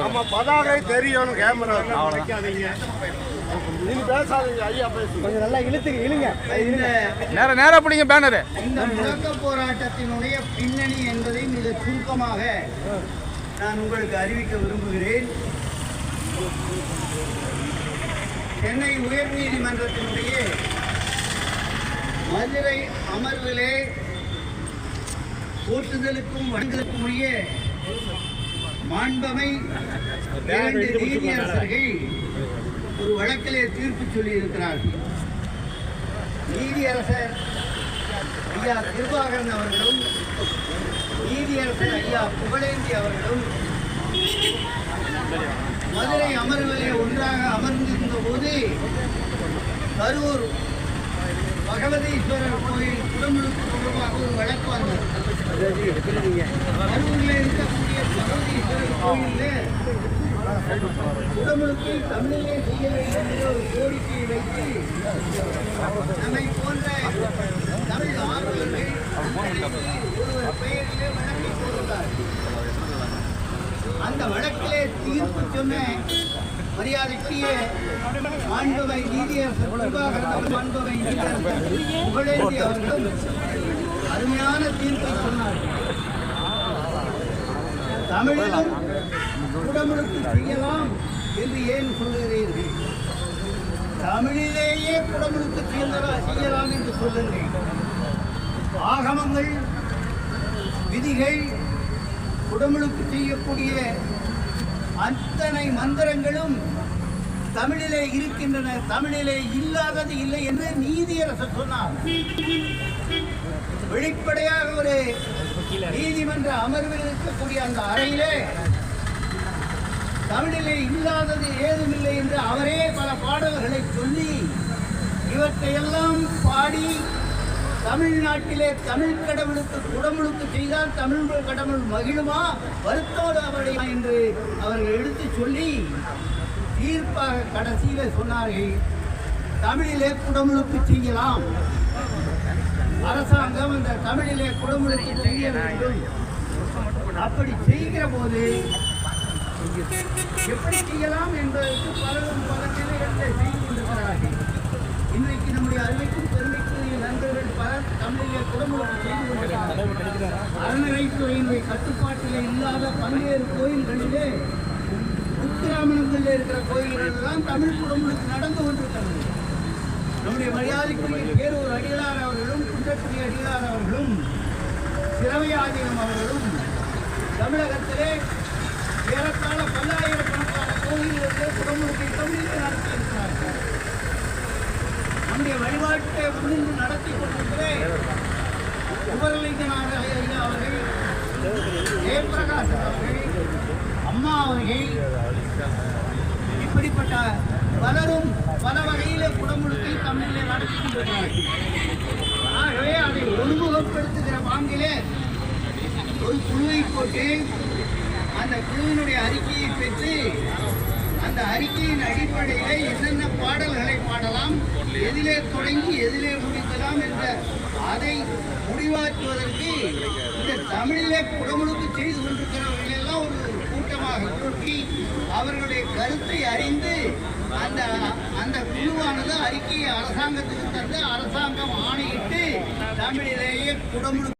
நம்ம பதாகை தெரியும் கேமரா நீங்க பேசாதீங்க ஐயா கொஞ்சம் நல்லா இழுத்துங்க இழுங்க நேர நேரம் பிடிங்க பேனரு. இந்த முழக்க போராட்டத்தினுடைய பின்னணி என்பதை மிக சுருக்கமாக நான் உங்களுக்கு அறிவிக்க விரும்புகிறேன் சென்னை உயர்நீதிமன்றத்தினுடைய மதுரை அமர்விலே போற்றுதலுக்கும் வணங்குதலுக்கும் உரிய மாண்பமை இரண்டு நீதியரசர்கள் ஒரு வழக்கிலே தீர்ப்பு சொல்லியிருக்கிறார்கள் நீதியரசர் ஐயா கிருபாகரன் அவர்களும் நீதியரசர் ஐயா புகழேந்தி அவர்களும் மதுரை அமர்விலே ஒன்றாக அமர்ந்திருந்த போது கரூர் பகவதீஸ்வரர் கோயில் குடமுழுக்கு தொடர்பாக ஒரு வழக்கு வந்தது. கரூரில் இருக்கக்கூடிய பகவதீஸ்வரர் கோயிலில் குடமுழுக்கு தமிழிலே செய்ய வேண்டும் என்ற ஒரு கோரிக்கையை வைத்து நம்மை போன்ற தமிழ் ஆர்வலர்கள் ஒருவர் பெயரிலே வழக்கை போடுகிறார் அந்த வழக்கிலே தீர்ப்பு சொன்ன மரியாதைக்குரிய மாண்புமை நீதியரசர் பிரபாகரன் அவர் மாண்புமை நீதியரசர் புகழேந்தி அவர்களும் அருமையான தீர்ப்பை சொன்னார்கள். தமிழிலும் குடமுழுக்கு செய்யலாம் என்று ஏன் சொல்கிறீர்கள் தமிழிலேயே குடமுழுக்கு செய்யலாம் செய்யலாம் என்று சொல்லுங்கள். ஆகமங்கள் விதிகள் குடமுழுக்கு செய்யக்கூடிய அத்தனை மந்திரங்களும் தமிழிலே இருக்கின்றன. தமிழிலே இல்லாதது இல்லை என்று நீதியரசர் சொன்னார். வெளிப்படையாக ஒரு நீதிமன்ற அமர்வில் இருக்கக்கூடிய அந்த அறையிலே தமிழிலே இல்லாதது ஏதுமில்லை என்று அவரே பல பாடல்களை சொல்லி இவற்றையெல்லாம் பாடி தமிழ்நாட்டிலே தமிழ் கடவுளுக்கு குடமுழுக்கு செய்தால் தமிழ் கடவுள் மகிழுமா? வருத்தோடு அவருடைய என்று அவர்கள் எடுத்து சொல்லி தீர்ப்பாக கடைசியில் சொன்னார்கள். தமிழிலே குடமுழுக்கு செய்யலாம். அரசாங்கம் இந்த தமிழிலே குடமுழுக்கு செய்ய வேண்டும். அப்படி செய்கிற போது எப்படி செய்யலாம் என்பதற்கு பலரும் பல நிலையத்தை செய்து பலர் குடமுழுக்கு செய்து கொண்டிருக்கிறார்கள் அறநிலைத்துறையினுடைய கட்டுப்பாட்டில் இல்லாத பல்வேறு கோயில்களிலே உத்திராமணங்களில் இருக்கிற கோயில்களெல்லாம் தமிழ் குடும்பங்களுக்கு நடந்து கொண்டிருக்கிறது. நம்முடைய மரியாதைக்குரிய பேரூர் அடிகளார் அவர்களும் குன்றக்குரிய அடிகளார் அவர்களும் சிறவையாதீனம் அவர்களும் தமிழகத்திலே ஏறத்தாழ பல்லாயிரக்கணக்கான கோயில்களுக்கு குடும்பத்தை தமிழில் நடத்தியிருக்கிறார்கள் நம்முடைய வழிபாட்டை முன்னின்று நடத்தி கொண்டிருக்கிற உபரலிங்கனாக ஐயா அவர்கள் ஜெயபிரகாஷ் அவர்கள் அம்மா அவர்கள் இப்படிப்பட்ட பலரும் பல வகையிலே குடமுழுக்கை தமிழிலே நடத்தி கொண்டிருக்கிறார்கள். ஆகவே அதை ஒருமுகப்படுத்துகிற பாங்கிலே ஒரு குழுவை போட்டு அந்த குழுவினுடைய அறிக்கையை அந்த அறிக்கையின் அடிப்படையில் என்னென்ன பாடல்களை பாடலாம் எதிலே தொடங்கி எதிலே முடிக்கலாம் என்ற அதை முடிவாற்றுவதற்கு இந்த தமிழிலே குடமுழுக்கு செய்து கொண்டிருக்கிறவர்களெல்லாம் ஒரு கூட்டமாக கூட்டி அவர்களுடைய கருத்தை அறிந்து அந்த அந்த குழுவானது அறிக்கையை அரசாங்கத்துக்கு தந்து அரசாங்கம் ஆணையிட்டு தமிழிலேயே குடமுழுக்கு